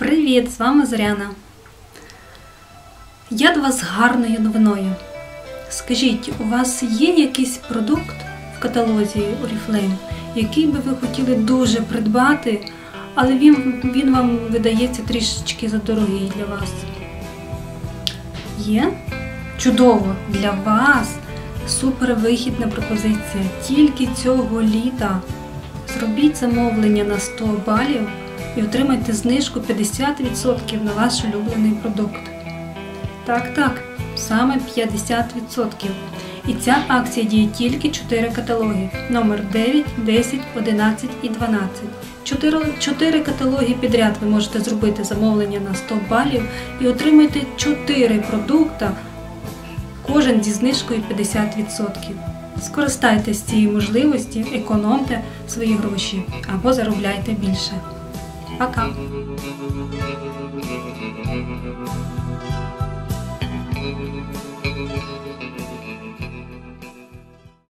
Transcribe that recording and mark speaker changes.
Speaker 1: Привіт! З вами Зоряна. Я до вас з гарною новиною. Скажіть, у вас є якийсь продукт в каталозі Oriflame, який би ви хотіли дуже придбати, але він, він вам видається трішечки задорогий для вас? Є? Чудово! Для вас супер вихідна пропозиція. Тільки цього літа зробіть замовлення на 100 балів і отримайте знижку 50% на ваш улюблений продукт. Так, так, саме 50%. І ця акція діє тільки 4 каталоги номер 9, 10, 11 і 12. 4, 4 каталоги підряд ви можете зробити замовлення на 100 балів і отримати 4 продукта, кожен зі знижкою 50%. Скористайтесь цієї можливості, економте свої гроші або заробляйте більше. Пока. Thank you.